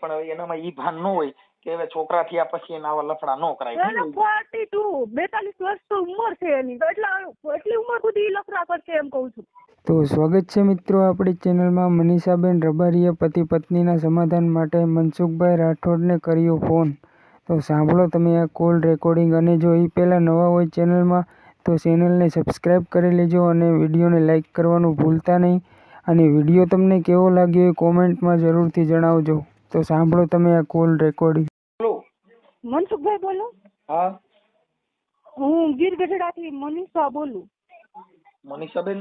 પણ હવે એનામાં ઈ ભાન ન હોય કે હવે છોકરા થયા પછી એના આવા લફડા ન કરાય. એને ફોર્ટી ટુ બેતાલીસ વર્ષ તો ઉંમર છે એની. તો એટલા એટલી ઉંમર સુધી ઈ લફડા કરશે એમ કહું છું. તો સ્વાગત છે મિત્રો આપણી ચેનલમાં મનીષાબેન રબારીએ પતિ પત્નીના સમાધાન માટે મનસુખભાઈ રાઠોડને કર્યો ફોન. તો સાંભળો તમે આ કોલ રેકોર્ડિંગ અને જો એ પહેલાં નવા હોય ચેનલમાં તો ચેનલને સબસ્ક્રાઈબ કરી લેજો અને વિડીયોને લાઇક કરવાનું ભૂલતા નહીં. અને વીડિયો તમને કેવો લાગ્યો એ કોમેન્ટમાં જરૂરથી જણાવજો. તો સાંભળો તમે આ કોલ રેકોર્ડિંગ બોલો. મનસુખભાઈ બોલો. હા. હું ગીર ગઢડાથી મનીષા બોલું. મનીષાબેન?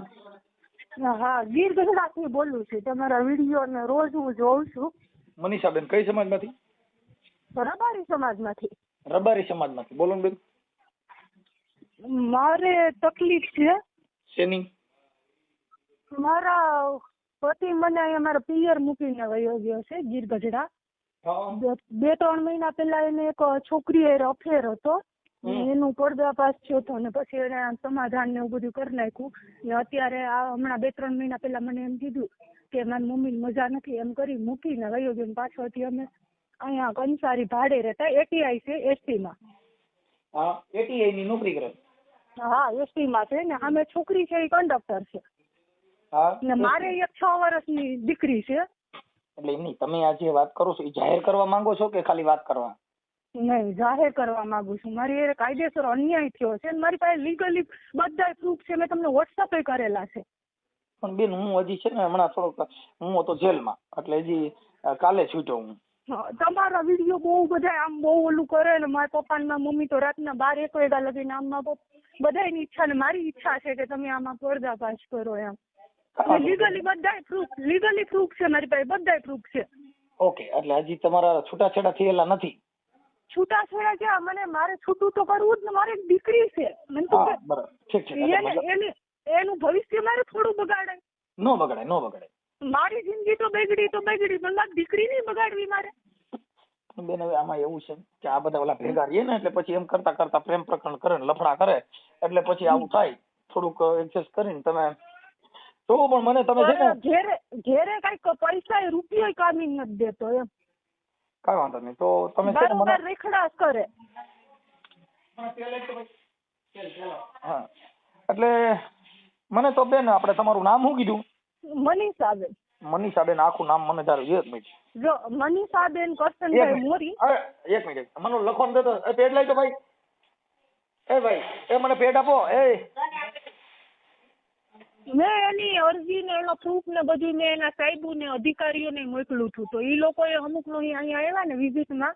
હા ગીર ગઢડાથી બોલું છું. તમારા વીડિયો ને રોજ હું જોઉં છું. મનીષાબેન કઈ સમાજમાંથી? રબારી સમાજમાંથી. રબારી સમાજમાંથી. બોલો ને બેન મારે તકલીફ છે. શેની? મારા પતિ મને અહીંયા મારો પિયર મૂકીને વયો ગયો છે ગીર ગઢડા બે- ત્રણ મહિના પહેલા એને એક છોકરી હારે અફેર હતો. એનું પડદાફાશ થયો હતો ને પછી એને સમાધાન ને એવું બધું કરી નાખ્યું. ને અત્યારે આ હમણાં બે ત્રણ મહિના પહેલા મને એમ કીધું કે મારી મમ્મી મજા નથી એમ કરી મૂકીને વયો ગયો ને પાછળથી અમે અહીંયા કંસારી ભાડે રહેતા એટીઆઈ છે એસટી માં. એટીઆઈ ની નોકરી કરે. હા એસટી માં છે ને અમે છોકરી છે એ કંડક્ટર છે. ને મારે એક છ વર્ષની દીકરી છે. એટલે એમની તમે આ જે વાત કરો છો એ જાહેર કરવા માંગો છો કે ખાલી વાત કરવા? નહીં જાહેર કરવા માંગુ છું. મારી એ કાયદેસર અન્યાય થયો છે અને મારી પાસે લીગલી બધા પ્રૂફ છે. મેં તમને વોટ્સઅપ કરેલા છે. પણ બેન હું હજી છે ને હમણાં થોડોક હું હતો જેલમાં એટલે હજી કાલે છૂટ્યો હું. તમારા વીડિયો બહુ બધા આમ બહુ ઓલું કરે ને મારા પપ્પા ને મમ્મી તો રાતના બાર એક વાગ્યા લગીને આમ બધાની ઈચ્છા ને મારી ઈચ્છા છે કે તમે આમાં પડદાફાશ કરો એમ. લીગલી બધાય પ્રૂફ લીગલી પ્રૂફ છે મારી પાસે બધાય પ્રૂફ છે. ઓકે એટલે હજી તમારા છૂટાછેડા થયેલા નથી? છૂટાછેડા છે મને મારે છૂટું તો કરવું જ ને મારે એક દીકરી છે. મને તો બરાબર. ઠીક છે એને એને એનું ભવિષ્ય મારે થોડું બગાડાય ન બગાડે નો બગાડે. મારી જિંદગી તો બગડી તો બગડી પણ મારી દીકરી નહીં બગાડવી મારે. બેન હવે આમાં એવું છે કે આ બધા ઓલા ભેગા રહીએ ને એટલે પછી એમ કરતા કરતા પ્રેમ પ્રકરણ કરે ને લફડા કરે એટલે પછી આવું થાય. થોડુંક એડજસ્ટ કરીને તમે તો પણ મને તમે છે ને ઘેરે ઘેરે કંઈક પૈસા રૂપિયો કામી નથી દેતો એમ. કઈ વાંધો નહીં. તો તમે છે ને મને બરોબર કરે. હા. એટલે મને તો બેન આપણે તમારું નામ શું કીધું? મનીષાબેન. મનીષાબેન આખું નામ મને તારું એક મિનિટ જો મનીષાબેન કરશનભાઈ મોરી. એક મિનિટ. મને લખવાનું દેતો એ પેડ લઈ તો ભાઈ. એ ભાઈ એ મને પેડ આપો. એ મેં એની અરજી ને એનો પ્રૂફ ને બધું મેં એના સાહેબો ને અધિકારીઓને મોકલું છું. તો ઈ લોકોએ અમુક નો અહીંયા આવ્યા ને વિઝિટમાં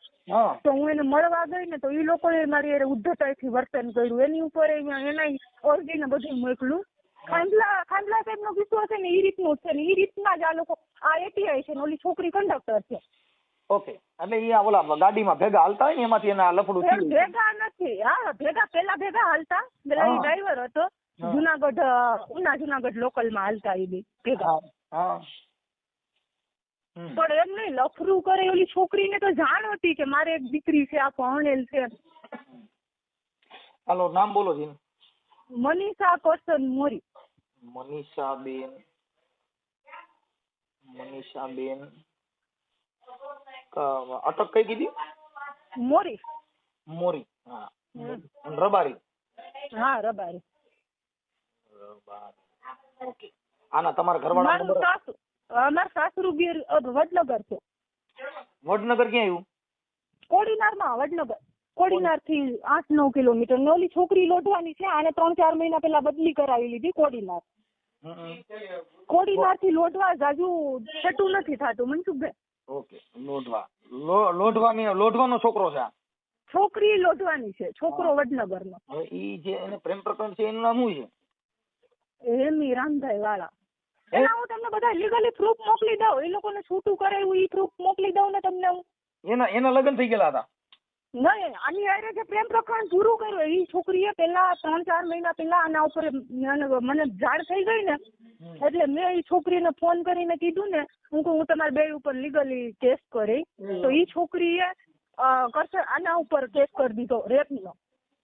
તો હું એને મળવા ગઈ ને તો ઈ લોકોએ મારી હારે ઉદ્ધતાઈથી વર્તન કર્યું. એની ઉપર એના અરજી ને બધું મોકલું. ખાંડલા ખાંડલા સાહેબ નો કિસ્સો છે ને ઈ રીતનું છે ને ઈ રીતના જ આ લોકો આ એટીઆઈ છે ને ઓલી છોકરી કંડક્ટર છે. ઓકે એટલે એ ઓલા ગાડીમાં ભેગા હાલતા હોય ને એમાંથી એના લફડું ભેગા નથી. હા ભેગા પેલા ભેગા હાલતા. પેલા ડ્રાઈવર હતો. જુનાગઢ અ, ઉના જુનાગઢ લોકલમાં હાલતા ઈ બી ભેગા. હા હા. હમ. પણ એમ નહીં લફરું કરે ઓલી છોકરીને તો જાણ હતી કે મારે એક દીકરી છે આ પરણેલ છે. હાલો નામ બોલો જીન. મનીષા કરશન મોરી. મનીષાબેન. મનીષાબેન. ક- અટક કઈ કીધી? મોરી. મોરી હા. હમ. રબારી. હા રબારી. રબારી ઓકે આના તમારા ઘરવાળા નંબર સાસુ અમારું સાસરું ગીર વડનગર છે. વડનગર ક્યાં આવ્યું? કોડીનારમાં વડનગર. કોડીનારથી આઠ નવ કિલોમીટર. ને ઓલી છોકરી લોઢવાની છે આને ત્રણ ચાર મહિના પેલા બદલી કરાવી લીધી કોડીનાર. કોડીનારથી લોઢવા જાજુ છટું નથી થતું મનસુખભાઈ. ઓકે લોઢવા. લોઢવાની લોઢવાનો છોકરો છે આ? છોકરી લોઢવાની છે છોકરો વડનગર નો ઈ જે એને પ્રેમ પ્રકરણ છે એનું નામ શું છે? એમી રામભાઈ વાળા એના હું તમને બધા લીગલી પ્રૂફ મોકલી દઉં. એ લોકોને છૂટું કરાવ્યું ઈ પ્રૂફ મોકલી દઉં ને તમને હું. એના એના લગ્ન થઈ ગયેલા હતા. નહીં આની આરે જે પ્રેમ પ્રકરણ પૂરું કર્યું એ છોકરીએ પેલા ત્રણ ચાર મહિના પેલા આના ઉપર મને જાણ થઈ ગઈ ને એટલે મેં એ છોકરીને ફોન કરીને કીધું ને હું કહું હું તમારા બે ઉપર લીગલી કેસ કરી. તો એ છોકરીએ કરશે આના ઉપર કેસ કરી દીધો રેપનો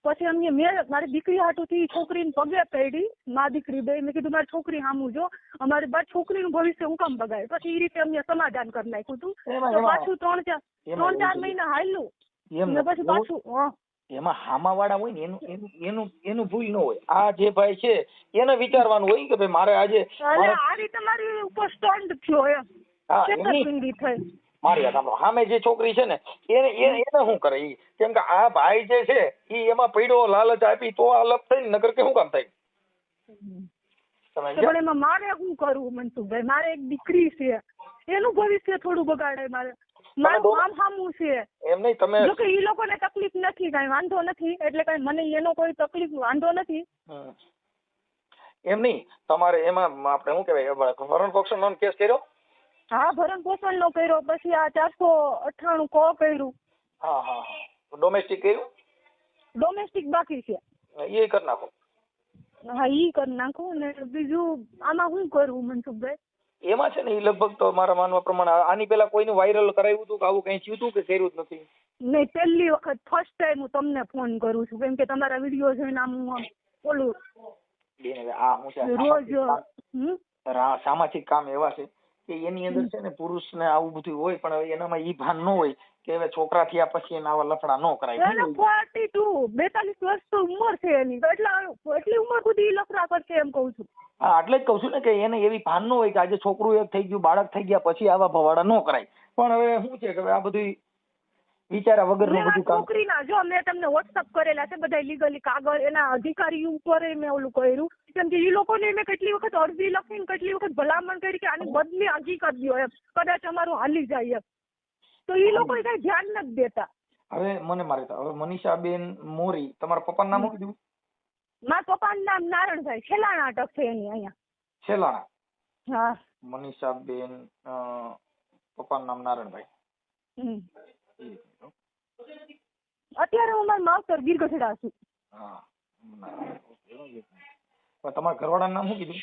પછી અમને મેં મારી દીકરી હાટુથી છોકરીને પગે પડી મા દીકરી બે મેં કીધું મારી છોકરી સામું જો અમારી બા છોકરીનું ભવિષ્ય હું કામ બગાડે. પછી એ રીતે અમને સમાધાન કરી નાખ્યું હતું તો પાછું ત્રણ ચાર ત્રણ ચાર મહિના હાલ્યું. ને પછી પાછું હં. એમાં હામાવાળા હોય ને એનું એનું એનું ભૂલ ન હોય. આ જે ભાઈ છે એને વિચારવાનું હોય કે ભાઈ મારે આજે આ રીતે મારી ઉપર સ્ટન્ટ થયો એમ. હા એની મારી વાત સામે જે છોકરી છે ને એને એને શું કરે ઈ? કેમ કે આ ભાઈ જે છે ઈ એમાં પીડો લાલચ આપી તો આ લપ થઈ ને નકર કે શું કામ થાય? પણ એમાં મારે શું કરવું મનસુખભાઈ? મારે એક દીકરી છે. એનું ભવિષ્ય થોડું બગાડે મારે. મારું કામ સામું છે. એમ નહીં તમે જો કે ઈ લોકોને તકલીફ નથી કાઈ વાંધો નથી. એટલે કાઈ મને એનો કોઈ તકલીફ વાંધો નથી. એમ નહીં તમારે એમાં આપણે શું કહેવાય ભરણ પોષણનો કેસ કર્યો? હા ભરણ પોષણ નો કર્યો પછી આ ચારસો અઠાણું કો કર્યું. હા હા ડોમેસ્ટિક કર્યું? ડોમેસ્ટિક બાકી છે. એ કરી નાખો. હા ઈ કરી નાખો ને બીજું આમાં શું કરવું મનસુખભાઈ? એમાં છે ને એ લગભગ તો મારા માનવા પ્રમાણે આની પેલા કોઈનું વાયરલ કરાવ્યું હતું કે આવું કઈ થયું હતું કે કર્યું જ નથી? નહીં પહેલી વખત ફર્સ્ટ ટાઈમ હું તમને ફોન કરું છું. કેમ કે તમારા વીડિયો જોઈને આમ હું બેન આ હું રોજ સામાજિક કામ એવા છે. કે એની અંદર છે ને પુરુષને આવું બધું હોય પણ હવે એનામાં ઈ ભાન ન હોય કે હવે છોકરા થયા પછી એના આવા લફડા ન કરાય. એને ફોર્ટી ટુ બેતાલીસ વર્ષ તો ઉંમર છે એની. તો એટલા એટલી ઉંમર સુધી ઈ લફડા કરશે એમ કહું છું. હા એટલે જ કહું છું ને કે એને એવી ભાન ન હોય કે આજે છોકરું એક થઈ ગયું બાળક થઈ ગયા પછી આવા ભવાડા ન કરાય. પણ હવે શું છે કે આ બધું વિચાર્યા વગરનું બધું કામ. છોકરીના જો મેં તમને વોટ્સઅપ કરેલા છે બધા લીગલી કાગળ એના અધિકારી ઉપર મેં ઓલું કર્યું. કેમ કે એ લોકોને મેં કેટલી વખત અરજી લખી કેટલી વખત ભલામણ કરી કે આની બદલી હજી કરી દો એમ. કદાચ અમારું હાલી જાય એમ. તો એ લોકો કઈ ધ્યાન નથી દેતા. હવે મને મારે હવે મનીષાબેન મોરી તમારા પપ્પાનું નામ શું કીધું? મારા પપ્પાનું નામ નારણભાઈ છેલ્લા નાટક છે એની અહીંયા. છેલાણા? હા. મનીષાબેન પપ્પાનું નામ નારણભાઈ. હમ. અત્યારે હું મારા માવતર ગીરગઢડા છું. હા પણ તમારા ઘરવાળાનું નામ શું કીધું?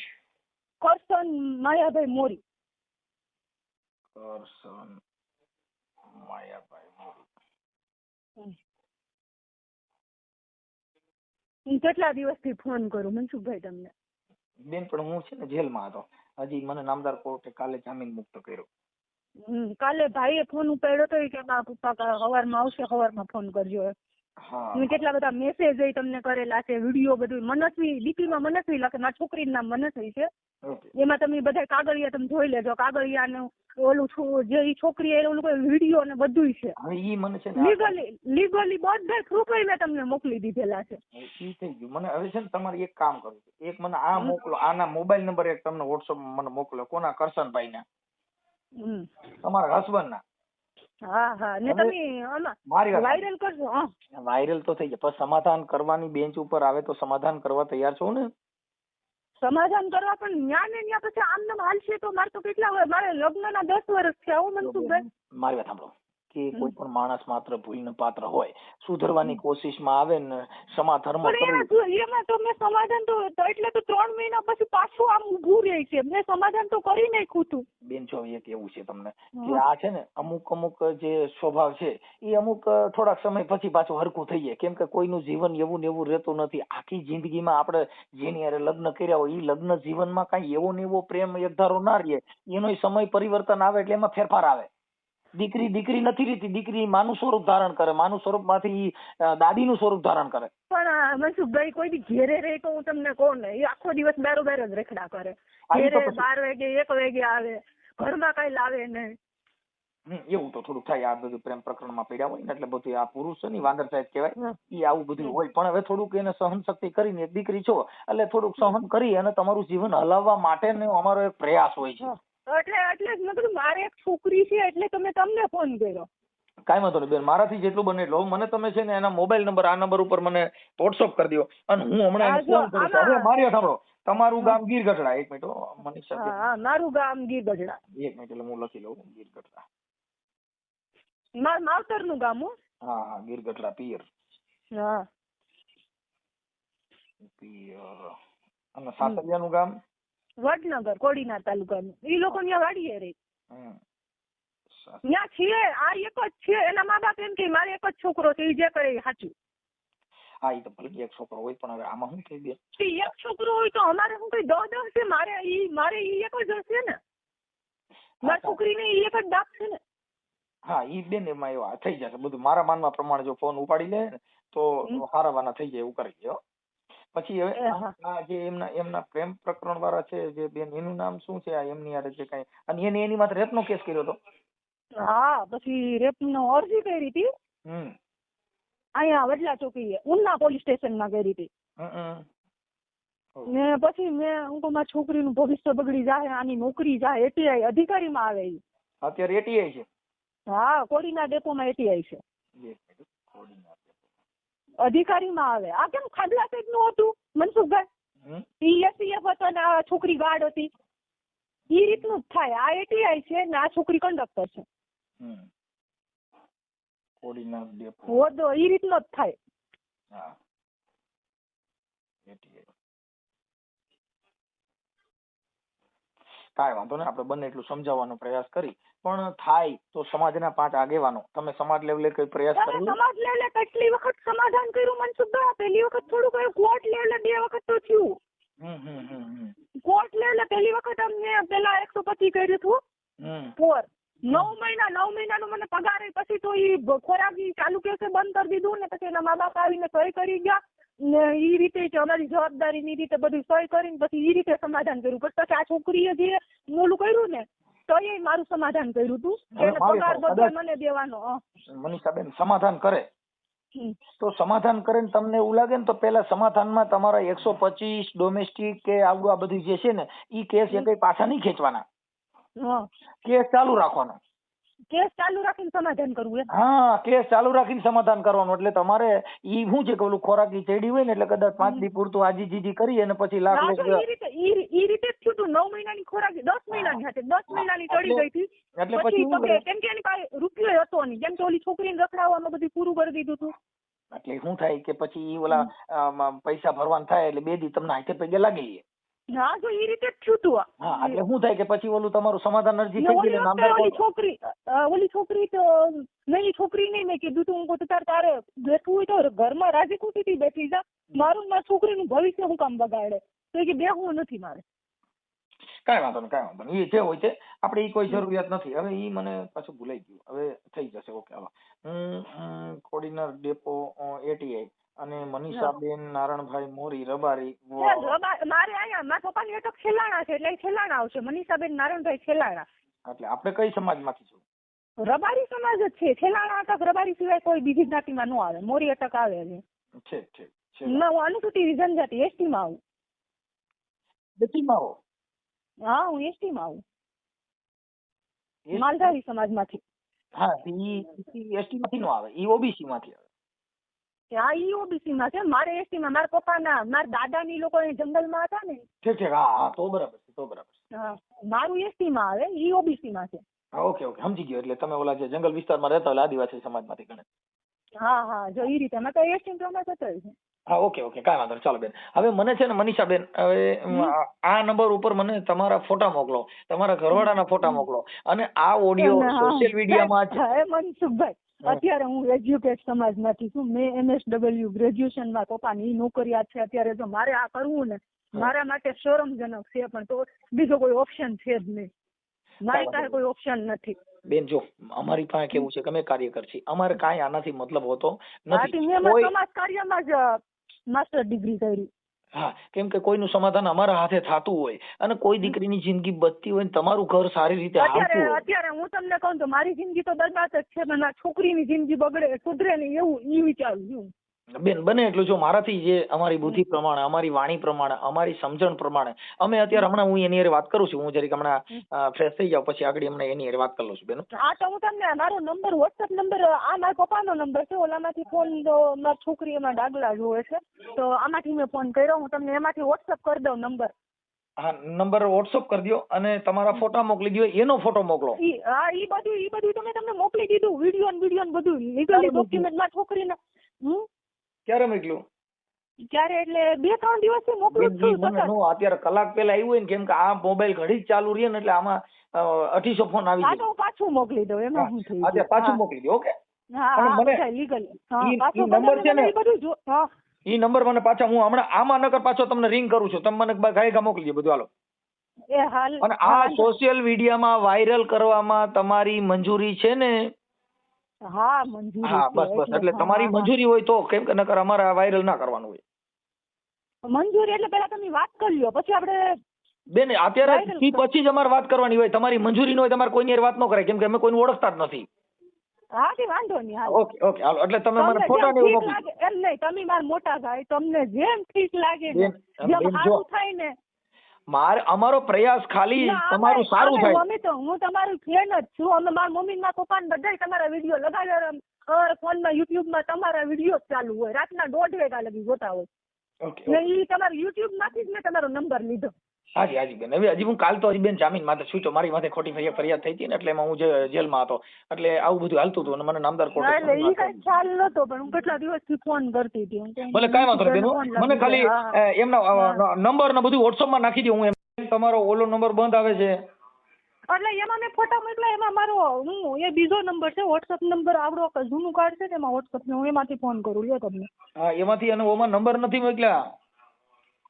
કરશન માયાભાઈ મોરી. કરસન માયાભાઈ મોરી. હું કેટલા દિવસથી ફોન કરું મનસુખભાઈ તમને? બેન પણ હું છે ને જેલમાં હતો. હજી મને નામદાર કોર્ટે કાલે જામીન મુક્ત કર્યો. કાલે ભાઈએ ફોન ઉપાડ્યો તો કે મારા પપ્પા હવારમાં આવશે હવારમાં ફોન કરજો મેં કેટલા બધા મેસેજ તમને કરેલા છે વીડિયો બધું. મનસ્વી ડીપીમાં મનસ્વી લખે મારા છોકરીનું નામ મનસ્વી છે. એમાં તમે બધા કાગળિયા તમે જોઈ લેજો કાગળિયા ને ઓલું જે ઈ છોકરી એ ઓલું કોઈ વીડિયો ને બધું છે. લીગલી લીગલી બધા પ્રૂફ મેં તમને મોકલી દીધેલા છે. મને હવે છે ને તમારે એક કામ કરવું એક મને આ મોકલો આના મોબાઈલ નંબર એક તમને વોટ્સઅપ મને મોકલો કોના કરશનભાઈ ના. તમારા હસબન્ડ ના હા હા. ને તમે આમાં વાયરલ કરજો હા. વાયરલ તો થઈ જાય. પણ સમાધાન કરવાની બેન્ચ ઉપર આવે તો સમાધાન કરવા તૈયાર છો ને? સમાધાન કરવા પણ ન્યા ને ન્યા પછી આમ નામ હાલશે તો મારે તો કેટલા વર્ષ મારે લગ્નના દસ વર્ષ થયા હું તું મારી વાત સાંભળો. કે કોઈ પણ માણસ માત્ર ભૂલને પાત્ર હોય. સુધરવાની કોશિશમાં આવે ને ક્ષમા ધર્મ એમાં તો મેં સમાધાન તો એટલે તો ત્રણ મહિના પછી પાછું આમ ઊભું રહે છે. મેં સમાધાન તો કરી નાખ્યું હતું બેન છો એક એવું છે તમને કે આ છે ને અમુક અમુક જે સ્વભાવ છે એ અમુક થોડાક સમય પછી પાછું હરખું થઈ જાય. કેમ કે કોઈનું જીવન એવું ને એવું રહેતું નથી. આખી જિંદગીમાં આપણે જેની હારે લગ્ન કર્યા હોય એ લગ્ન જીવનમાં કાંઈ એવો ને એવો પ્રેમ એકધારો ના રહે. એનો સમય પરિવર્તન આવે એટલે એમાં ફેરફાર આવે. દીકરી દીકરી નથી રહેતી દીકરી માનું સ્વરૂપ ધારણ કરે માનું સ્વરૂપમાંથી અ, દાદીનું સ્વરૂપ ધારણ કરે. પણ મનસુખભાઈ કોઈ બી ઘેરે રહે તો હું તમને કહું ને એ આખો દિવસ બારોબાર જ રેખડા કરે. ઘેરે બાર વાગે એક વાગે આવે ઘરમાં કઈ લાવે નહીં. એવું તો થોડુંક થાય આ બધું પ્રેમ પ્રકરણમાં પડ્યા હોય ને એટલે બધું આ પુરુષ છે ને વાંદર સાહેબ કહેવાય એ આવું બધું હોય. પણ હવે થોડુંક એને સહન શક્તિ કરીને એક દીકરી છો એટલે થોડુંક સહન કરી અને તમારું જીવન હલાવવા માટેનો અમારો એક પ્રયાસ હોય છે. એટલે એટલે મેં કીધું મારે એક છોકરી છે એટલે તમે તમને ફોન કર્યો. કાંઈ વાંધો નહીં બેન મારાથી જેટલું બને એટલું. મને તમે છે ને એના મોબાઈલ નંબર આ નંબર ઉપર મને વોટ્સઅપ કરી દો અને હું હમણાં ફોન કરું છું. હવે મારી સાંભળો. તમારું ગામ ગીર ગઢડા એક મિનિટ મનીષા હા મારું ગામ ગીર ગઢડા એક મિનિટ એટલે હું લખી લઉં. ગીર ગઢડા મારા માવતરનું ગામ હો. હા હા ગીર ગઢડા પિયર. હા. પિયર. અને સાસરિયાનું ગામ? વડનગર કોડીનાર તાલુકાનું. ઈ લોકો ત્યાં વાડીએ રહે ત્યાં છે આ એક જ છે. એના મા બાપ એમ કે મારે એક જ છોકરો છે ઈ જે કરે એ સાચું. હા એ તો ભલે એક છોકરો હોય પણ હવે આમાં શું થઈ દે એક છોકરો હોય તો અમારે શું કઈ દહ દહ છે? મારે ઈ મારે ઈ એક જ હશે ને? મારી છોકરીને ઈ એક જ બાપ છે ને? હા ઈ બેન એમાં એવા થઈ જશે. બધું મારા માનવા પ્રમાણે જો ફોન ઉપાડી લે ને તો હારાવાના થઈ જાય એવું કરી હો. પછી હવે આ જે એમના એમના પ્રેમ પ્રકરણ વાળા છે જે બેન એનું નામ શું છે? આ એમની હારે જે કઈ. અને એને એની માથે રેપનો કેસ કર્યો હતો. હા પછી રેપ નો અરજી કરી હતી. હમ. અહીંયા વડલા ચોકી ઉના પોલીસ સ્ટેશનમાં કરી હતી. ને પછી મેં હું કહું મારી છોકરીનું ભવિષ્ય બગડી જાય આની નોકરી જાય એટીઆઈ અધિકારી માં આવે અત્યારે એટીઆઈ છે. હા કોડીના ડેપોમાં એટીઆઈ છે. અધિકારીમાં આવે. આ કેમ ખાંડલા સાહેબનું હતું મનસુખભાઈ હમ? ઈ એસીએફ હતો ને આ છોકરી ગાર્ડ હતી. ઈ રીતનું જ થાય. આ એટીઆઈ છે ને આ છોકરી કંડક્ટર છે. હમ. એ રીતનો જ થાય. કાંઈ વાંધો નહીં આપણે બંને એટલું સમજાવવાનો પ્રયાસ કરી પણ થાય તો સમાજના પાંચ આગેવાનો. તમે સમાજ લેવલે કઈ પ્રયાસ કર્યો? સમાજ લેવલે કેટલી વખત સમાધાન કર્યું? મનસુખભાઈ પહેલી વખત થોડું કયું કોર્ટ લેવલે બે વખત તો થયું. કોર્ટ લેવલે પહેલી વખત અમને પેલા એકસો પચીસ કર્યું હતું. ફોર નવ મહિના નવ મહિનાનો મને પગાર પછી તો ઈ ખોરાક ચાલુ કેસે બંધ કરી દીધું ને પછી એના મા બાપ આવીને સહી કરી ગયા. ને ઈ રીતે અમારી જવાબદારી ની રીતે બધું સહી કરીને પછી ઈ રીતે સમાધાન કર્યું. પછી આ છોકરીએ જે મોલું કર્યું ને તો એ મારું સમાધાન કર્યું તું. એને પગાર બધો મને દેવાનો મનીષાબેન સમાધાન કરે. તો સમાધાન કરે ને તમને એવું લાગે ને તો પેલા સમાધાનમાં તમારા એકસો પચીસ ડોમેસ્ટિક કે આવડું આ બધું જે છે ને ઈ કેસ એ કઈ પાછા નહીં ખેંચવાના. કેસ ચાલુ રાખવાનો. કેસ ચાલુ રાખીને સમાધાન કરવું એમ. હા કેસ ચાલુ રાખીને સમાધાન કરવાનું. એટલે તમારે ઈ શું છે કે ઓલું ખોરાકી ચડી હોય ને એટલે કદાચ પાંચ દી પૂરતું આજી જીજી કરી અને પછી લાખ ના, ઈ રીતે ઈ રીતે જ થયું નવ મહિનાની ખોરાક દસ મહિનાની હતી દસ મહિનાની ચડી ગઈ હતી. એટલે પછી? કેમ કે એની પાસે રૂપિયો હતો નહીં. કેમ કે ઓલી છોકરીને રખડાવવામાં બધું પૂરું કરી દીધું હતું એટલે શું થાય કે પછી ઈ ઓલા પૈસા ભરવાના થાય એટલે બે દી તમને હાથે પગે લાગી હા જો એ રીતે થયું હા એટલે શું થાય કે પછી ઓલું તમારું સમાધાન અરજી થઈ ઓલી ગઈ નામદાર ઓલી છોકરી ઓલી છોકરી તો નહીં છોકરી નહીં મેં કીધું તું હું તો તારે તારે બેઠવું હોય તો ઘરમાં રાજી ખુશીથી બેઠી જા. મારું મારા છોકરીનું ભવિષ્ય હું કામ બગાડે. તો એ કે બેહવું નથી મારે. કાંઈ વાંધો નહીં કાંઈ વાંધો નહીં એ જે હોય તે આપણે ઈ કોઈ જરૂરિયાત નથી. હવે ઈ મને પાછું ભૂલાઈ ગયું. હવે થઈ જશે. ઓકે હાલો હું કોર્ડિનર ડેપો એટીઆઈ અને મનીષાબેન નારણભાઈ મોરી રબારી મારે અહીંયા મારા પપ્પાની અટક છેલ્લાણા છે એટલે છેલ્લાણા આવશે. મનીષાબેન નારણભાઈ છેલ્લાણા. એટલે આપણે કઈ સમાજમાંથી છો? રબારી સમાજ જ છે. છેલ્લાણા અટક રબારી સિવાય કોઈ બીજી જ્ઞાતિમાં ન આવે. મોરી અટક આવે છે. ઠીક ઠીક ના હું અનુસૂચિત જનજાતિ એસટી માં આવું. બેટીમાં આવો? હા હું એસટી માં આવું. માલધારી માલધારી સમાજમાંથી. હા ઈ એસટી માંથી નો આવે. ઈ ઓબીસી માંથી આવે. હા ઈ ઓબીસી માં છે મારે એસટી માં મારા પપ્પાના મારા દાદાની લોકો એ જંગલમાં હતા ને. ઠીક છે હા હા તો બરાબર છે તો બરાબર છે. હા મારું એસટી માં આવે ઈ ઓબીસી માં છે. હા ઓકે ઓકે સમજી ગયો એટલે તમે ઓલા જે જંગલ વિસ્તારમાં રહેતા હોય આદિવાસી સમાજમાંથી ગણે. હા હા જો ઈ રીતે મેં તો એસટી પ્રમાણે થતો છે. હા ઓકે ઓકે કાંઈ વાંધો ચાલો બેન. હવે મને છે ને મનીષાબેન હવે આ- નંબર ઉપર મને તમારા ફોટા મોકલો તમારા ઘરવાળાના ફોટા મોકલો. અને આ ઓડિયો સોશિયલ મીડિયામાં મનસુખભાઈ. અત્યારે હું એજ્યુકેટ સમાજમાંથી છું. મેં એમએસડબલ્યુ ગ્રેજ્યુએશનમાં પપ્પાની નોકરિયાત છે. અત્યારે જો મારે આ કરવું ને મારા માટે શરમજનક છે પણ તો બીજો કોઈ ઓપ્શન છે જ નહીં. મારી પાસે કોઈ ઓપ્શન નથી. બેન જો અમારી પાસે કેવું છે કે અમે કાર્યકર છીએ અમારે કાંઈ આનાથી મતલબ હોતો નથી. મેં સમાજ કાર્યમાં જ માસ્ટર ડિગ્રી કરી. હા કેમ કે કોઈનું સમાધાન અમારા હાથે થતું હોય અને કોઈ દીકરીની જિંદગી બચતી હોય ને તમારું ઘર સારી રીતે હાલતું અત્યારે હોય. અત્યારે હું તમને કહું તો મારી જિંદગી તો બરબાદ જ છે પણ મારી છોકરીની જિંદગી બગડે સુધરે નહીં એવું ઈ વિચારું છું. બેન બને એટલું. જો મારાથી જે અમારી બુદ્ધિ પ્રમાણે અમારી વાણી પ્રમાણે અમારી સમજણ પ્રમાણે અમે અત્યારે હમણાં હું એની હારે વાત કરું છું. હું જરીક હમણાં ફ્રેશ થઈ જાઉં પછી આગળ હમણાં એની હારે વાત કરી લઉં છું બેન હા. તો હું તમને મારો નંબર વોટ્સઅપ નંબર આ મારા પપ્પાનો નંબર છે. ઓલામાંથી ફોન તો મારી છોકરી એમાં ડાગલા જોવે છે. તો આમાંથી મેં ફોન કર્યો. હું તમને એમાંથી વોટ્સઅપ કરી દઉં નંબર હા નંબર વોટ્સઅપ કરી દો અને તમારા ફોટા મોકલી દો એનો ફોટો મોકલો. હા ઈ બધું એ બધું તમે તમને મોકલી દીધું. વીડિયો ને વીડિયો ને બધું. લીગલી ડોક્યુમેન્ટમાં છોકરીને હમ? ક્યારે મોકલ્યું? ક્યારે? એટલે બે ત્રણ દિવસથી મોકલું છું અત્યારે કલાક પહેલા આવ્યું હોય ને કેમ કે આ મોબાઈલ ઘડી જ ચાલુ રહે ને એટલે આમાં અઢીસો ફોન આવી જાય. હું પાછું મોકલી દઉં એમાં શું થઈ અત્યારે પાછું મોકલી દઉં ઓકે? હા હા હા નંબર છે ને? ઈ હા. નંબર મને પાછા હું હમણાં આમાં નકર પાછો તમને રિંગ કરું છું. તમે મને ગાય ગા મોકલી બધું હાલો. અને આ સોશિયલ મીડિયામાં વાયરલ કરવામાં તમારી મંજૂરી છે ને? હા મંજૂરી હા બસ બસ. એટલે તમારી. મંજૂરી હોય તો કેમ કે નકર અમારે વાયરલ ના કરવાનું હોય. મંજૂરી એટલે પહેલા તમે વાત કરી લો પછી આપણે બેન અત્યારે થી પછી જ અમારે વાત કરવાની હોય. તમારી મંજૂરી ન હોય તમારે કોઈની વાત ન કરાય કેમ કે અમે કોઈને ઓળખતા જ નથી. હા કે વાંધો નહીં હાલ. Okay okay hello. એટલે તમે મને ફોટા ને એવું મોકલી એમ નહીં તમે મારા મોટા ભાઈ તમને જેમ ઠીક લાગે જેમ સારું થાય ને મારે અમારો પ્રયાસ ખાલી તમારું સારું થાય. મમ્મી તો હું તમારું ફેન જ છું. અમે મારા મમ્મી ના પપ્પા ને બધા તમારા વીડિયો લગાવ્યા ફોનમાં યુટ્યુબમાં તમારા વીડિયો ચાલુ હોય. રાતના દોઢ વાગ્યા લગી જોતા હોય. ઓકે ને ઈ તમારા યુટ્યુબમાંથી જ મેં તમારો નંબર લીધો. હાજી હાજી બેન. હવે હજી હું કાલ તો હજી બેન જામીન માથે છૂટ્યો મારી માથે ખોટી ફરિયાદ ફરિયાદ થઈ હતી ને એટલે એમાં હું જે- જેલમાં હતો. એટલે આવું બધું હાલતું હતું અને મને નામદાર કોર્ટ એટલે ઈ કઈ ખ્યાલ નતો પણ હું કેટલા દિવસથી ફોન કરતી હતી. ભલે કાંઈ વાંધો નહીં બેન મને ખાલી એમના નંબર ને બધું WhatsApp માં નાખી દઉં હું એમ. તમારો ઓલો નંબર બંધ આવે છે. એટલે એમાં મેં ફોટા મોકલા એમાં મારો હું એ બીજો નંબર છે વોટ્સઅપ નંબર આવડો કે જૂનું કાર્ડ છે એમાં વોટ્સઅપ હું એમાંથી ફોન કરું લ્યો તમને. હા એમાંથી અને ઓમાં નંબર નથી મોકલ્યા.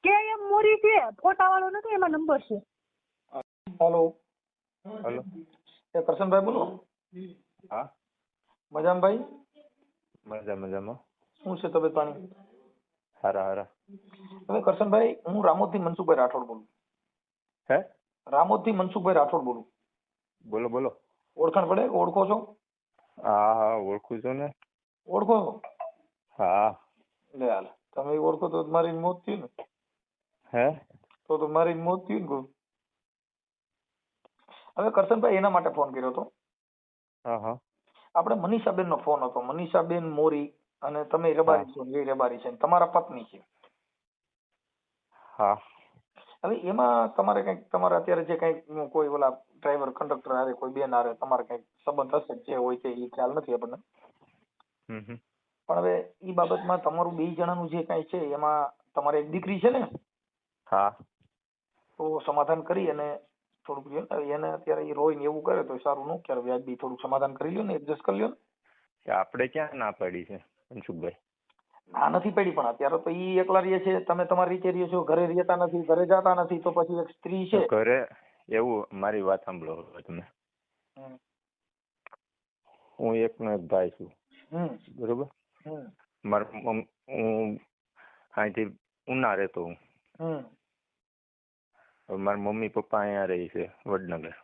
કે એમ મોરી છે ફોટા વાળો નથી એમાં નંબર છે. હેલો હેલો એ કરશનભાઈ બોલો. હા. મજામાં ભાઈ? મજા મજામાં. શું છે તબિયત પાણી? હારા હારા. હવે કરશનભાઈ હું રામોદથી મનસુખભાઈ રાઠોડ બોલું. હે? રામોદથી મનસુખભાઈ રાઠોડ બોલું. બોલો બોલો. ઓળખાણ પડે? ઓળખો છો? હા હા ઓળખું છું ને. ઓળખો હા. લે હાલ. તમે ઓળખો તો મારી મોત થયું ને. હે? તો તો મારી મોત થયું ને હવે કરશનભાઈ એના માટે ફોન કર્યો હતો. હા હા. આપણે મનીષાબેન નો ફોન હતો. મનીષાબેન મોરી અને તમે રબારી છો એ રબારી છે તમારા પત્ની છે. હા. હવે એમાં તમારે કંઈક તમારે અત્યારે જે કંઈક કોઈ ઓલા ડ્રાઈવર કંડક્ટર આવે કોઈ બેન હારે તમારે કંઈક સંબંધ હશે જે હોય તે એ ખ્યાલ નથી આપણને. પણ હવે એ બાબતમાં તમારું બે જણાનું જે કઈ છે એમાં તમારે એક દીકરી છે ને હા. તો સમાધાન કરી અને થોડુંક એને અત્યારે એ રોય ને એવું કરે તો સારું ન ક્યારે વ્યાજબી થોડુંક સમાધાન કરી લ્યો ને એડજસ્ટ કરી લ્યો ને. આપણે ક્યાં ના પડી છે મનસુખભાઈ? ના નથી પડી પણ અત્યારે તો ઈ એકલા રહીએ છે. તમે તમારી રીતે રહ્યો છો ઘરે રહેતા નથી ઘરે જતા નથી તો પછી એક સ્ત્રી છે. ઘરે એવું મારી વાત સાંભળો તમે. હું એકનો એક ભાઈ છું. બરોબર? મારા હું અહીંથી ઉના રહેતો હું. મારા મમ્મી પપ્પા અહીંયા રહે છે વડનગર.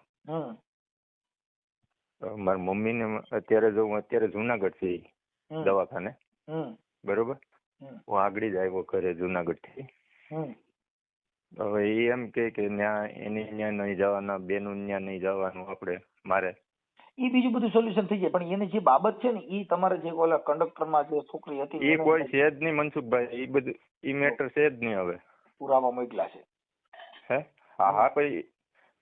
મારા મમ્મી મારા અત્યારે જો હું અત્યારે જુનાગઢ છે દવાખાને. બરોબર? હું આગળ જ આવ્યો ઘરે જુનાગઢથી હવે એ એમ કે કે ન્યા એની ન્યા નહીં જવાના બેનું ન્યા નહીં જવાનું આપણે મારે. ઈ બીજું બધું સોલ્યુશન થઈ જાય પણ એની જે બાબત છે ને એ તમારે જે ઓલા કંડક્ટરમાં જે છોકરી હતી એ કોઈ છે જ નહીં મનસુખભાઈ એ બધું એ મેટર છે જ નહીં હવે. પુરાવા મોકલા છે. હે? હા હા ભાઈ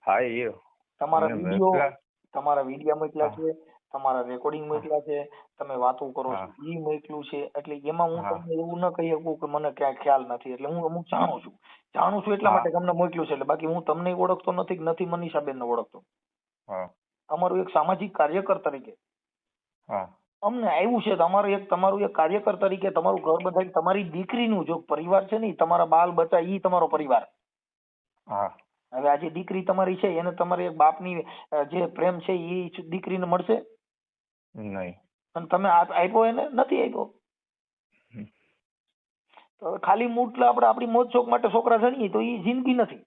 હા એ તમારા વીડિયો તમારા વીડિયો મોકલ્યા છે તમારા રેકોર્ડિંગ મોકલ્યા છે તમે વાતો કરો છો એ મોકલ્યું છે એટલે એમાં હું તમને એવું ન કહી શકું કે મને ક્યાંય ખ્યાલ નથી એટલે હું અમુક જાણું છું. જાણું છું એટલા માટે તમને મોકલ્યું છે એટલે બાકી હું તમને ઓળખતો નથી કે નથી મનીષાબેન ને ઓળખતો અમારું એક સામાજિક કાર્યકર તરીકે. અમને આવ્યું છે તમારું એક તમારું એક કાર્યકર તરીકે તમારું ઘર બધાય તમારી દીકરીનું જો પરિવાર છે ને તમારા બાલ બચ્ચા ઈ તમારો પરિવાર. હા. હવે આ જે દીકરી તમારી છે એને તમારે બાપની જે પ્રેમ છે એ દીકરીને મળશે? નહીં. અને તમે આપ્યો એને? નથી આપ્યો? તો ખાલી મૂટલા આપણે આપણી મોજ શોખ માટે છોકરા જણીએ તો એ જિંદગી નથી.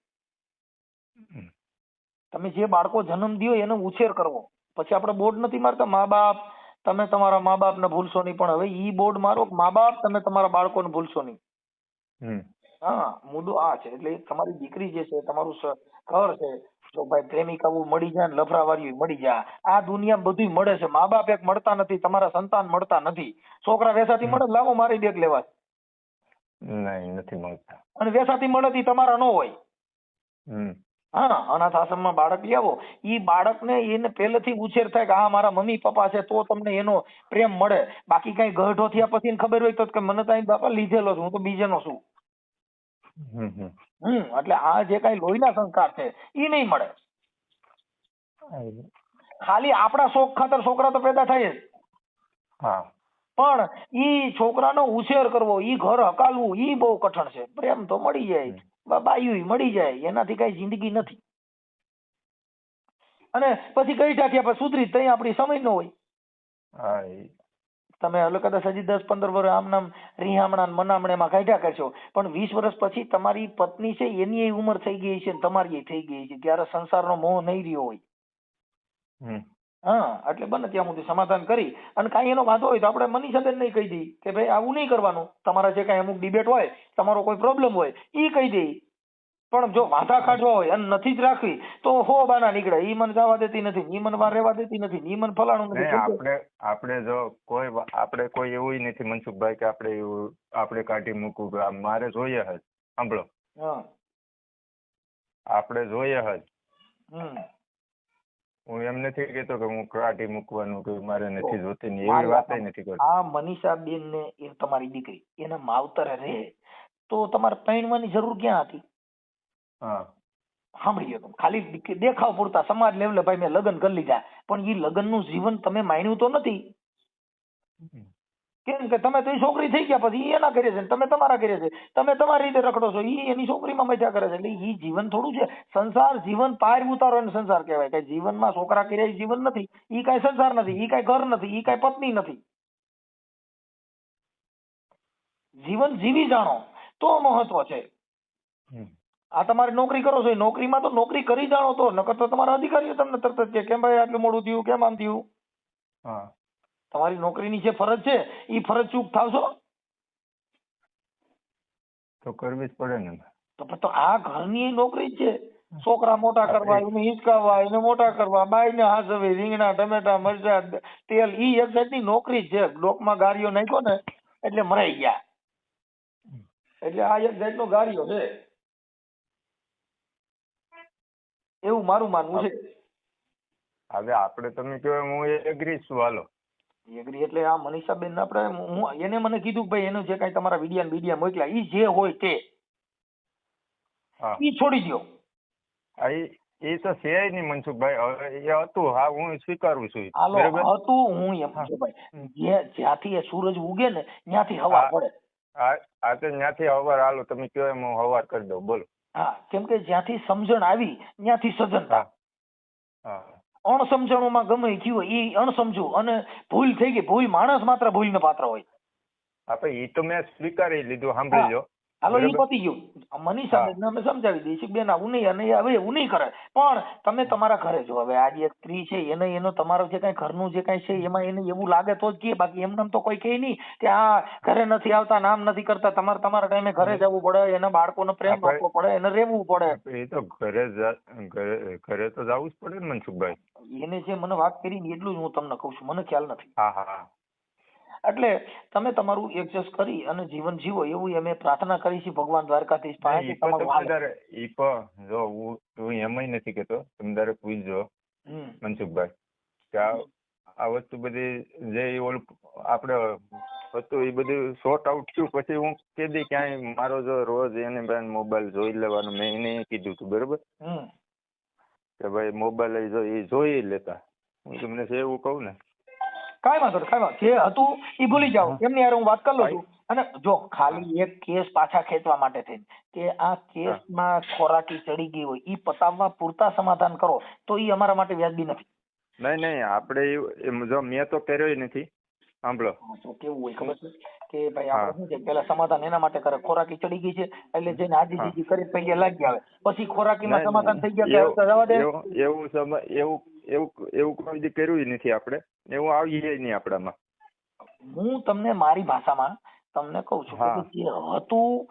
તમે જે બાળકો જન્મ દો એનો ઉછેર કરવો. પછી આપણે બોર્ડ નથી મારતા મા બાપ તમે તમારા મા બાપને ભૂલશો નહીં. પણ હવે ઈ બોર્ડ મારો મા બાપ તમે તમારા બાળકોને ભૂલશો નહીં. હા મુદ્દો આ છે. એટલે તમારી દીકરી જે છે તમારું ઘર છે તો ભાઈ પ્રેમિકાઓ મળી જાય ને લફરાવાળીઓ મળી જાય. આ દુનિયા બધું મળે છે. મા બાપ એક મળતા નથી તમારા સંતાન મળતા નથી. છોકરા વેસાથી મળે લાવો મારી બેગ લેવા. નહીં નથી મળતા. અને વેસાથી મળે તે તમારા ન હોય. હા અનાથ આશ્રમમાં બાળક લઈ આવો. ઈ બાળકને એને પહેલેથી ઉછેર થાય કે આ મારા મમ્મી પપ્પા છે તો તમને એનો પ્રેમ મળે. બાકી કઈ ગઢો થયા પછી ખબર હોય તો કે મને તો અહીં બાપા લીધેલો છું હું તો બીજેનો છું. હમ એટલે આ જે કઈ લોહીના સંસ્કાર છે એ નહીં મળે. ખાલી આપણા શોખ ખાતર છોકરા તો પેદા થાય જ. હા. પણ ઈ છોકરાનો ઉછેર કરવો ઈ ઘર હકાલવું ઈ બહુ કઠણ છે. પ્રેમ તો મળી જાય. હમ. બા- મળી જાય. એનાથી કઈ જિંદગી નથી. અને પછી કઈ જાતિ આપણે સુધરી તઈ આપણી સમય ન હોય. તમે એટલે કદાચ હજી દસ પંદર વર્ષ આમ નામ રીહામણા મનામણામાં કાઢ્યા કરશો. પણ વીસ વર્ષ પછી તમારી પત્ની છે એની ઉંમર થઈ ગઈ છે તમારી થઈ ગઈ છે. ત્યારે સંસારનો મોહ નહીં રહ્યો હોય. હા એટલે બને ત્યાં સુધી સમાધાન કરી. અને કાંઈ એનો વાંધો હોય તો આપણે મનીષાબેન નહીં કહી દઈએ કે ભાઈ આવું નહીં કરવાનું. તમારા જે કાંઈ અમુક ડિબેટ હોય તમારો કોઈ પ્રોબ્લેમ હોય ઈ કહી દઈએ. પણ જો વાંધા કાઢવા હોય અને નથી જ રાખવી તો હો બાના નીકળે. ઈ મને જવા દેતી નથી ઈ મન વાર રહેવા દેતી નથી ઈ મન ફલાણું નથી આપણે આપણે જો કોઈ આપણે કોઈ એવું નથી મનસુખભાઈ કે આપણે એવું આપણે કાઢી મૂકવું મારે જોઈએ જ સાંભળો. આપણે જોઈએ જ હું એમ નથી કેતો કે હું કાઢી મૂકવાનું કે મારે નથી જોતી ને એવી વાત નથી કરતો. આ મનીષા બેન ને એ તમારી દીકરી એના માવતરે રહે. તો તમારે પૈણવાની જરૂર ક્યાં હતી? હા. તો ખાલી દેખાવ પૂરતા. સમાજ લેવલે ભાઈ મેં લગ્ન કરી લીધા. પણ એ લગ્નનું જીવન તમે માણ્યું તો નથી. કેમ કે તમે તો એ છોકરી થઈ ગયા પછી એના કરે છે તમે તમારા કરે છે. તમે તમારી રીતે રખડો છો. ઈ એની છોકરીમાં મજા કરે છે. એટલે ઈ જીવન થોડું છે. સંસાર જીવન પાર ઉતારો એને સંસાર કહેવાય. કે જીવનમાં છોકરા કર્યા એ જીવન નથી. ઈ કાંઈ સંસાર નથી. ઈ કાંઈ ઘર નથી. ઈ કાંઈ પત્ની નથી. જીવન જીવી જાણો. તો મહત્વ છે. આ તમારી નોકરી કરો છો એ નોકરીમાં તો નોકરી કરી જાણો તો નકર તો તમારા અધિકારીઓ તમને તરત જ કે કેમ ભાઈ આટલું મોડું થયું કેમ આમ થયું? હા. તમારી નોકરીની જે ફરજ છે એ ફરજ ચૂક થાવશો? તો કરવી જ પડે ને. તો તો આ ઘરની નોકરી જ છે. છોકરા મોટા કરવા એને હિંચકાવવા એને મોટા કરવા બાઈને હાસવે રીંગણા ટમેટા મરચા તેલ ઈ એક જાતની નોકરી છે. ડોકમાં ગાડીઓ નાખ્યો ને એટલે મરાઈ ગયા. એટલે આ એક જાતનો ગાડીઓ છે. એવું મારું માનવું છે. હવે આપણે તમે કહો એમ હું એગ્રી છું હાલો. એગ્રી એટલે આ મનીષાબેન આપણે હું એને મને કીધું ભાઈ એનું જે કાંઈ તમારા વિડિયા વિડિયા મોકલ્યા ઈ જે હોય તે. હા. ઈ છોડી દો એ તો છે નહીં મનસુખભાઈ. હવે એ હતું હા હું સ્વીકારું છું. હાલો હતું હું એમ ભાઈ જે જ્યાંથી એ સૂરજ ઉગે ને ત્યાંથી હવા પડે. આ તો ત્યાંથી હવાર હાલો તમે કયો એમ હું હવાર કરી દઉં બોલો. હા કેમ કે જ્યાંથી સમજણ આવી ત્યાંથી સજનતા હા. અણસમજણોમાં ગમે થયું હોય એ અણસમજુ અને ભૂલ થઈ ગઈ ભૂલ માણસ માત્ર ભૂલને પાત્ર હોય. આપણે એ તો મેં સ્વીકારી લીધું સાંભળી લો. હાલો એ પતી ગયું. મનીષા બેન અમે સમજાવી દઈએ. છીએ બેન આવું નહીં અને હવે એવું નહીં કરે. પણ તમે તમારા ઘરે જો. હવે આજે જે સ્ત્રી છે એને એનો તમારો જે કાંઈ ઘરનું જે કાંઈ છે એમાં એને એવું લાગે તો જ કે બાકી એમને તો કોઈ કહે નહીં કે આ ઘરે નથી આવતા નામ નથી કરતા. તમારે તમારા ટાઈમે ઘરે જવું પડે એના બાળકોને પ્રેમ આપવો પડે એને રહેવું પડે. એ તો ઘરે ઘરે તો જવું જ પડે ને મનસુખભાઈ. એને જે મને વાત કરી ને એટલું જ હું તમને કહું છું. મને ખ્યાલ નથી. હા હા. એટલે તમે તમારું એડજસ્ટ કરી અને જીવન જીવો એવું અમે પ્રાર્થના કરી છે ભગવાન દ્વારકાધીશ પાસે ઈ પણ જો હું હું એમય નથી કેતો તમે તારે પૂછજો. મનસુખભાઈ કે આ વસ્તુ બધી જે ઓલું આપણે હતું એ બધું શોર્ટ આઉટ થયું પછી હું કીધી ક્યાંય મારો જો રોજ એને બેન મોબાઈલ જોઈ લેવાનો મેં એને કીધું હતું બરોબર. કે ભાઈ મોબાઈલ જો એ જોઈ લેતા હું તમને એવું કહું ને કાંઈ વાંધો નહીં કાંઈ વાંધો જે હતું એ ભૂલી જાઓ. એમની યાર હું વાત કરી લઉં છું. અને જો ખાલી એક કેસ પાછા ખેંચવા માટે થઈને કે આ કેસમાં ખોરાકી ચડી ગઈ હોય એ પતાવવા પૂરતા સમાધાન કરો તો એ અમારા માટે વ્યાજબી નથી. નહીં નહીં આપણે જો મેં તો કર્યો નથી. સાંભળો. તો કેવું હોય ખબર છે? કે ભાઈ આપણે શું છે પેલા સમાધાન એના માટે કરે. ખોરાકી ચડી ગઈ છે એટલે જઈને આજી. જીજી કરી પૈયે લાગી આવે. પછી ખોરાકીમાં સમાધાન થઈ ગયા જવા દે. એવું એવું એવું એવું કોઈ દી કર્યું નથી આપણે. એવું આવીએ નહીં આપણામાં. હું તમને મારી ભાષામાં તમને કહું છું કે જે હતું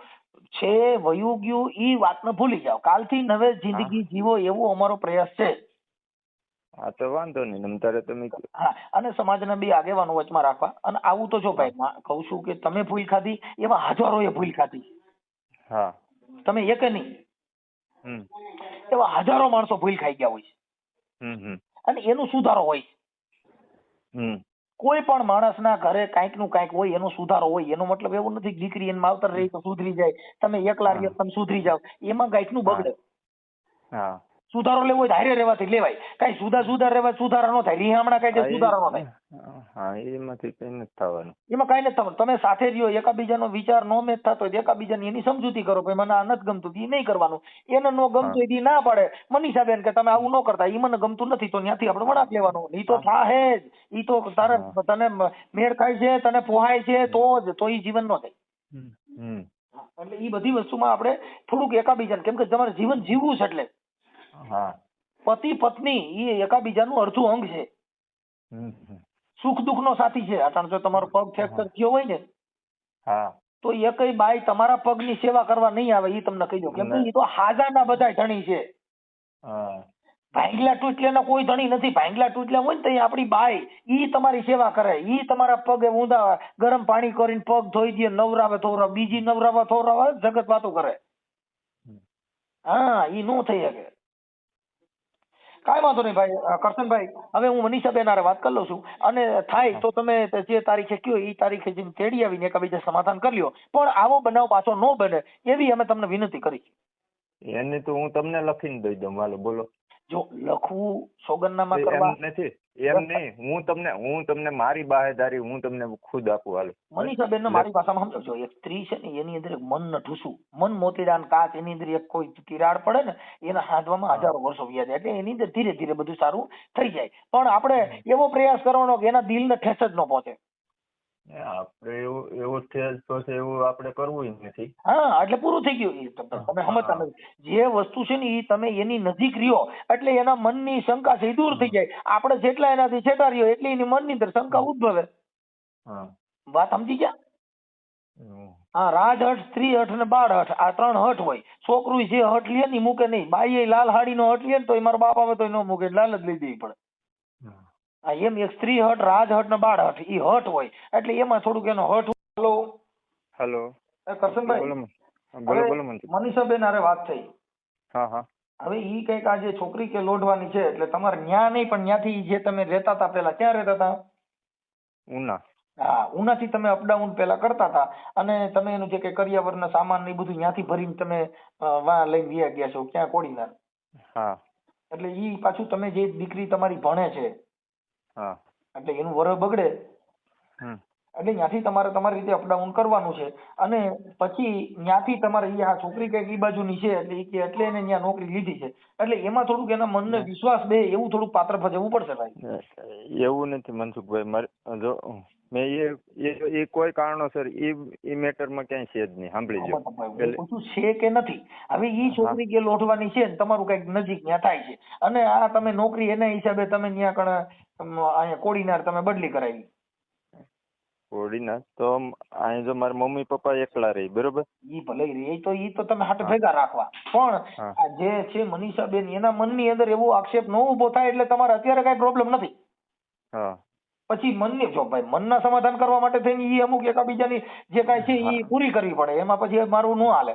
છે વયું ગયું ઈ વાતને ભૂલી જાઓ. કાલથી નવે જિંદગી જીવો એવો અમારો પ્રયાસ છે. હા તો વાંધો નહીં. તમ તમે હા અને સમાજને બે આગેવાનો વચમાં રાખવા. અને આવું તો જો ભાઈ કહું છું કે તમે ભૂલ ખાધી એવા હજારોએ ભૂલ ખાધી. હા. તમે એક નહીં. એવા હજારો માણસો ભૂલ ખાઈ ગયા હોય છે. અને એનું સુધારો હોય કોઈ પણ માણસના ઘરે કાંઈકનું કાંઈક હોય એનો સુધારો હોય એનો મતલબ એવો નથી દીકરી એને માવતર રહી તો સુધરી જાય. તમે એકલા રહ્યો તમે સુધરી જાવ એમાં કાંઈકનું બગડે હા. સુધારો લેવો હોય તો હારે રહેવાથી લેવાય. કઈ સુધા સુધાર રહેવા સુધારા ન થાય. રીહામણા કઈ એ- સુધારા ન થાય. હા એમાંથી કઈ નથી થવાનું. એમાં કઈ નથી થવાનું. તમે સાથે રહ્યો એકાબીજાનો વિચાર નો મેચ થતો હોય એકાબીજાની એની સમજૂતી કરો ભાઈ મને આ નથી ગમતું એ નહીં કરવાનું. એને નો ગમતું એ ના પાડે. મનીષાબેન કે તમે આવું ન કરતા એ મને ગમતું નથી તો ત્યાંથી આપણે વળાક લેવાનું. ઈ તો થાહે જ. એ તો તારે તને મેળ ખાય છે તને પોહાય છે તો જ તો ઈ જીવન નો થાય. એટલે એ બધી વસ્તુમાં આપણે થોડુંક એકાબીજાને કેમ કે તમારે જીવન જીવવું છે એટલે. પતિ પત્ની એ એકાબીજાનું અડધું અંગ છે. સુખ દુઃખ નો સાથી છે. અટાણ જો તમારો પગ ફ્રેક્ચર થયો હોય ને હા. તો એ બાઈ તમારા પગની સેવા કરવા નહીં આવે એ તમને કહી દો. કેમ એ તો હાજાના બધા ધણી છે. ભાંગલા તૂટલાના કોઈ ધણી નથી. ભાંગલા તૂટલા હોય ને તો આપણી બાઈ ઈ તમારી સેવા કરે. ઈ તમારા પગે ઊંધા ગરમ પાણી કરીને પગ ધોઈ દે નવરાવે થોરા બીજી નવરાવે થોરાવે જગત વાતો કરે. હા ઈ નો થઈ શકે. કાંઈ વાંધો નહીં ભાઈ કરશનભાઈ, હવે હું મનીષાબેન બેનારે વાત કરી લઉં છું. અને થાય તો તમે જે તારીખે કયો એ તારીખે જઈને તેડી આવીને એકબીજા સમાધાન કરી લ્યો. પણ આવો બનાવ પાછો ન બને, એવી અમે તમને વિનંતી કરી એની તો હું તમને લખીને દઈ દઉં, હાલો, બોલો. જો લખવું સોગંદનામા કરવા નથી. એમ નહીં. હું તમને હું તમને મારી બાહેદારી હું તમને ખુદ આપું. હાલ. મનીષાબેન બેન મારી ભાષામાં સમજો એક સ્ત્રી છે ને એની અંદર એક મન ન ઠૂસું મન મોતીડાન કાચ એની અંદર એક કોઈ તિરાડ પડે ને એના હાથવામાં હજારો વર્ષો વ્યા જાય એટલે એની અંદર ધીરે ધીરે બધું સારું થઈ જાય. પણ આપણે એવો પ્રયાસ કરવાનો કે એના દિલને ઠેસ જ ન પહોંચે. આપણે એવું એવું તો છે એવું આપણે કરવું નથી. હા એટલે પૂરું થઈ ગયું તમે સમજતા નથી. જે વસ્તુ છે ને એ તમે એની નજીક રહ્યો એટલે એના મનની શંકા છે દૂર થઈ જાય. આપણે જેટલા એનાથી છેટા રહ્યો એટલી એની મનની અંદર શંકા ઉદ્ભવે. વાત સમજી ગયા? હા રાજ હઠ સ્ત્રી હઠ ને બાળ હઠ આ ત્રણ હઠ હોય. છોકરું જે હઠ લે ને મૂકે નહીં. બાઈએ લાલ હાડી નો હઠ લે ને તો મારો બાપ આવે તો ન મૂકે લાલ જ લઈ દેવી પડે. એમ એક સ્ત્રી હઠ રાજહટ ને બાળ હઠ ઈ હઠ હોય. એટલે એમાં થોડુંક એનો હઠ હાલો. હલો. એ કરશનભાઈ? બોલો બોલો મનીષાબેન અરે વાત થઈ. હા હા. હવે ઈ કંઈક આ જે છોકરી કે લોઢવાની છે એટલે તમારે ન્યા નહીં પણ ન્યાથી જે તમે રહેતા હતા પેલા ક્યાં રહેતા હતા ઉના. હા ઉનાથી તમે અપડાઉન પેલા કરતા હતા અને તમે એનું જે કઈ કરિયાવરના સામાન ને બધું ન્યાથી ભરીને તમે વા લઈ લઈને વ્યા ગયા છો ક્યાં કોડીનાર? હા. એટલે ઈ પાછું તમે જે દીકરી તમારી ભણે છે હા. એટલે એનું વર બગડે. હમ. એટલે ત્યાંથી તમારે તમારી રીતે અપડાઉન કરવાનું છે. અને પછી ત્યાંથી તમારે એ આ છોકરી કંઈક એ બાજુની છે એટલે કે એટલે એને ત્યાં નોકરી લીધી છે. એટલે એમાં થોડુંક એના મનને વિશ્વાસ બે એવું થોડુંક પાત્ર ભજવવું પડશે ભાઈ. એવું નથી મનસુખભાઈ મારે જો મેં એ એ- એ કોઈ કારણોસર એ એ મેટરમાં ક્યાંય છે જ નહીં. સાંભળી જો પૂછું છે કે નથી? હવે એ છોકરી કે લોઠવાની છે ને તમારું કંઈક નજીક ત્યાં થાય છે. અને આ તમે નોકરી એના હિસાબે તમે ત્યાં કણ અહીંયા કોડીનાર તમે બદલી કરાવી. કોડીનાર તો અહીં જો મારા મમ્મી પપ્પા એકલા રહી બરોબર? ઈ ભલે ઈ તો ઈ તો તમે હાથ ભેગા રાખવા. પણ જે છે મનીષાબેન એના મનની અંદર એવો આક્ષેપ ન ઊભો થાય એટલે તમારે અત્યારે કઈ પ્રોબ્લેમ નથી. હા. પછી મનને જો ભાઈ મનના સમાધાન કરવા માટે થઈને ઈ અમુક એકાબીજાની જે કાંઈ છે ઈ પૂરી કરવી પડે. એમાં પછી મારું ન હાલે.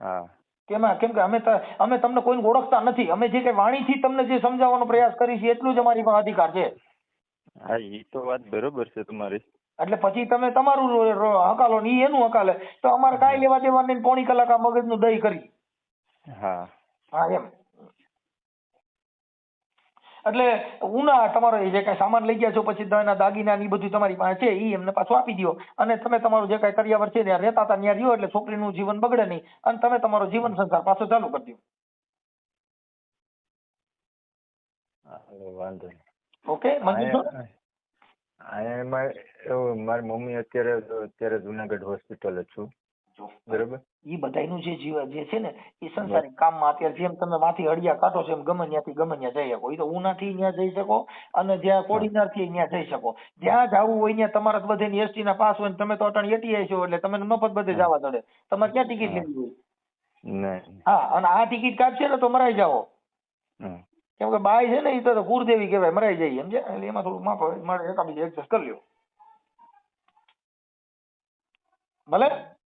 હા. કેમાં? કેમ કે અમે અમે તમને કોઈને ઓળખતા નથી. અમે જે કઈ વાણીથી તમને જે સમજાવવાનો પ્રયાસ કરી છે એટલું જ અમારી પાસે અધિકાર છે. હા એ તો વાત બરોબર છે તમારી. એટલે પછી તમે તમારું હકાલો ને ઈ એનું હકાલે. તો અમારે કાંઈ લેવા દેવા નહીં પોણી કલાક આ મગજનું દહીં કરી. હા. હા એમ. એટલે ઉના તમારો જે કઈ સામાન લઈ ગયા છો પછી એના દાગીના ને ઈ બધું તમારી પાસે છે એ એમને પાછું આપી દો અને તમે તમારું જે કાંઈ કરિયાવર છે ત્યાં રહેતા હતા ત્યાં રહ્યો એટલે છોકરીનું જીવન બગડે નહીં. અને તમે તમારો જીવન સંસાર પાછો ચાલુ કરી દો વાંધો નહીં. ઓકે એમાં એવું મારી મમ્મી અત્યારે અત્યારે જુનાગઢ હોસ્પિટલ જ છું. બરોબર. ઈ બધાયનું જે જીવન જે છે ને એ સંસારિક કામમાં અત્યારે જેમ તમે માથી હળિયા કાઢો છો એમ ગમે ત્યાંથી ગમે ત્યાં જઈ શકો. એ તો ઉનાથી ત્યાં જઈ શકો અને જ્યાં કોડીનારથી ત્યાં જઈ શકો. જ્યાં જવું હોય ત્યાં તમારા બધે એસટી ના પાસ હોય ને તમે તો અટાણ એટીઆઈ છો એટલે તમને મફત બધે જવા ચડે તમારે ક્યાં ટિકિટ લેવી હોય? હા અને આ ટિકિટ કાઢશે ને તો મરાઈ જાઓ. કેમ કે બાય છે ને એ તો કુળદેવી કહેવાય મરાઈ જાય એમ છે. એટલે એમાં થોડું માફ મારે એકાબીજે એડજસ્ટ કરી લ્યો. ભલે?